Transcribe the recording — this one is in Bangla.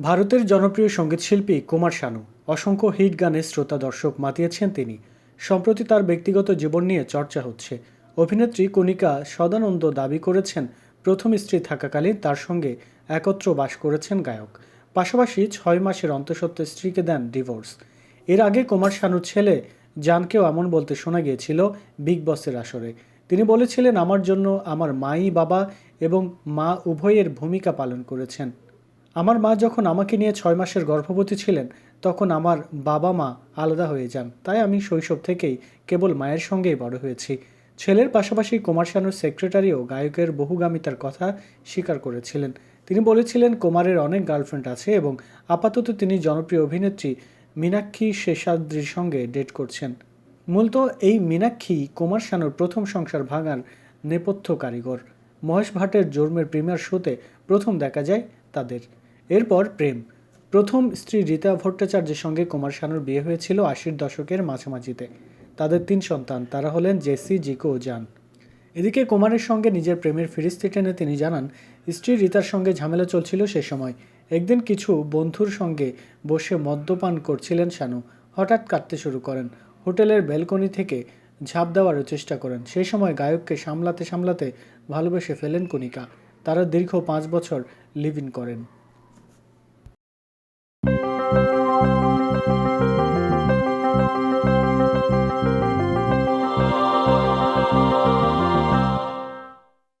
ভারতের জনপ্রিয় সঙ্গীতশিল্পী কুমার শানু। অসংখ্য হিট গানে শ্রোতা দর্শক মাতিয়েছেন তিনি। সম্প্রতি তার ব্যক্তিগত জীবন নিয়ে চর্চা হচ্ছে। অভিনেত্রী কণিকা সদানন্দ দাবি করেছেন, প্রথম স্ত্রী থাকাকালীন তার সঙ্গে একত্র বাস করেছেন গায়ক। পাশাপাশি ছয় মাসের অন্তঃসত্ত্বে স্ত্রীকে দেন ডিভোর্স। এর আগে কুমার শানুর ছেলে জানকেও এমন বলতে শোনা গিয়েছিল বিগ বসের আসরে। তিনি বলেছিলেন, আমার জন্য আমার মাই বাবা এবং মা উভয়ের ভূমিকা পালন করেছেন। আমার মা যখন আমাকে নিয়ে ছয় মাসের গর্ভবতী ছিলেন, তখন আমার বাবা মা আলাদা হয়ে যান। তাই আমি শৈশব থেকেই কেবল মায়ের সঙ্গেই বড় হয়েছি। ছেলের পাশাপাশি কুমার শানুর সেক্রেটারিও গায়কের বহুগামিতার কথা স্বীকার করেছিলেন। তিনি বলেছিলেন, কুমারের অনেক গার্লফ্রেন্ড আছে এবং আপাতত তিনি জনপ্রিয় অভিনেত্রী মীনাক্ষী শেষাদ্রির সঙ্গে ডেট করছেন। মূলত এই মীনাক্ষী কুমার শানুর প্রথম সংসার ভাঙার নেপথ্য কারিগর। মহেশ ভাটের জন্মের প্রিমিয়ার শোতে প্রথম দেখা যায় তাদের। এরপর প্রেম। প্রথম স্ত্রী রীতা ভট্টাচার্যের সঙ্গে কুমার শানুর বিয়ে হয়েছিল আশির দশকের মাঝামাঝিতে। তাদের তিন সন্তান, তারা হলেন জেসি, জিকো ও জান। এদিকে কুমারের সঙ্গে নিজের প্রেমের ফিরিস্তি টেনে তিনি জানান, স্ত্রী রীতার সঙ্গে ঝামেলা চলছিল সে সময়। একদিন কিছু বন্ধুর সঙ্গে বসে মদ্যপান করছিলেন শানু। হঠাৎ কাঁদতে শুরু করেন। হোটেলের ব্যালকনি থেকে ঝাঁপ দেওয়ারও চেষ্টা করেন। সেই সময় গায়ককে সামলাতে সামলাতে ভালোবেসে ফেলেন কণিকা। তারা দীর্ঘ পাঁচ বছর লিভ ইন করেন। Thank you.